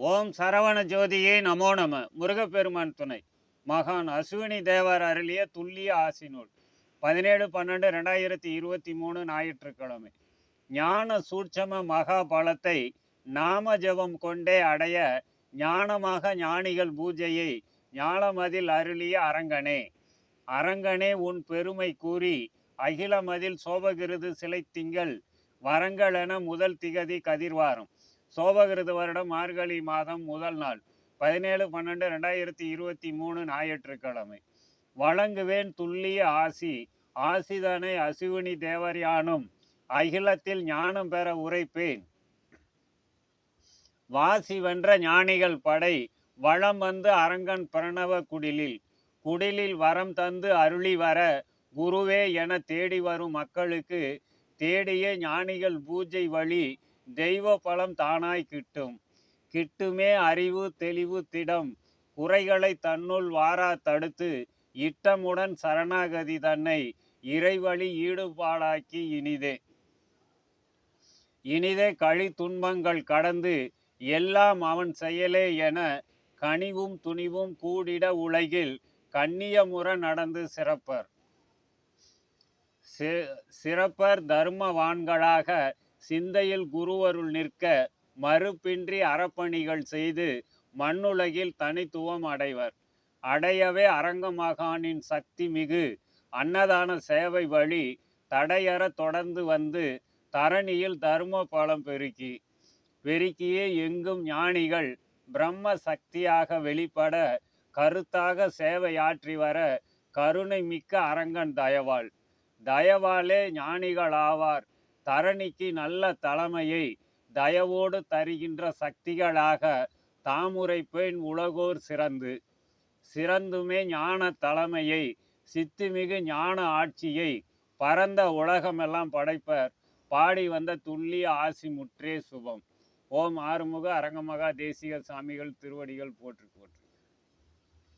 ஓம் சரவண ஜோதியே நமோ நம. முருகப்பெருமான் துணை. மகான் அஸ்வினி தேவர் அருளிய துல்லிய ஆசி நூல் பதினேழு பன்னெண்டு ரெண்டாயிரத்தி இருபத்தி மூணு ஞாயிற்றுக்கிழமை. ஞான சூட்சம மகா பலத்தை நாம ஜபம் கொண்டே அடைய ஞானமாக ஞானிகள் பூஜையை ஞானமதில் அருளிய அரங்கனே. அரங்கனே உன் பெருமை கூறி அகிலமதில் சோபகிருது சிலை திங்கள் வரங்களென முதல் திகதி கதிர்வாரம். சோபகிருத வருடம் மார்கழி மாதம் முதல் நாள் பதினேழு பன்னெண்டு ரெண்டாயிரத்தி இருபத்தி மூணு ஞாயிற்றுக்கிழமை. வழங்குவேன் துல்லிய ஆசி ஆசிதனை அசுவினி தேவரியானும் அகிலத்தில் ஞானம் பெற உரைப்பேன். வாசி வென்ற ஞானிகள் படை வளம் வந்து அரங்கன் பிரணவ குடிலில் குடிலில் வரம் தந்து அருளி வர குருவே என தேடி வரும் மக்களுக்கு தேடிய ஞானிகள் பூஜை வழி தெய்வ பலம் தானாய் கிட்டும். கிட்டுமே அறிவு தெளிவு திடம். குறைகளை தன்னுள் வாரா தடுத்து இட்டமுடன் சரணாகதி தன்னை இறைவழி ஈடுபாடாக்கி இனிதே. இனிதே கழி துன்பங்கள் கடந்து எல்லாம் அவன் செயலே என கனிவும் துணிவும் கூடிட உலகில் கண்ணியமுற நடந்து சிறப்பர். சிறப்பர் தர்மவான்களாக சிந்தையில் குருவருள் நிற்க மறுப்பின்றி அறப்பணிகள் செய்து மண்ணுலகில் தனித்துவம் அடைவர். அடையவே அரங்கமகானின் சக்தி மிகு. அன்னதான சேவை வழி தடையற தொடர்ந்து வந்து தரணியில் தர்ம பலம் பெருக்கி. பெருக்கியே எங்கும் ஞானிகள் பிரம்ம சக்தியாக வெளிப்பட கருத்தாக சேவையாற்றி வர கருணை மிக்க அரங்கன் தயவாள். தயவாலே ஞானிகளாவார் தரணிக்கு நல்ல தலைமையை தயவோடு தருகின்ற சக்திகளாக தாமுரைப்பேன் உலகோர் சிறந்து சிறந்துமே ஞான தலைமையை சித்துமிகு ஞான ஆட்சியை பரந்த உலகமெல்லாம் படைப்பர். பாடி வந்த துல்லிய ஆசி முற்றே சுபம். ஓம் ஆறுமுக அரங்கமகா தேசிக சாமிகள் திருவடிகள் போற்று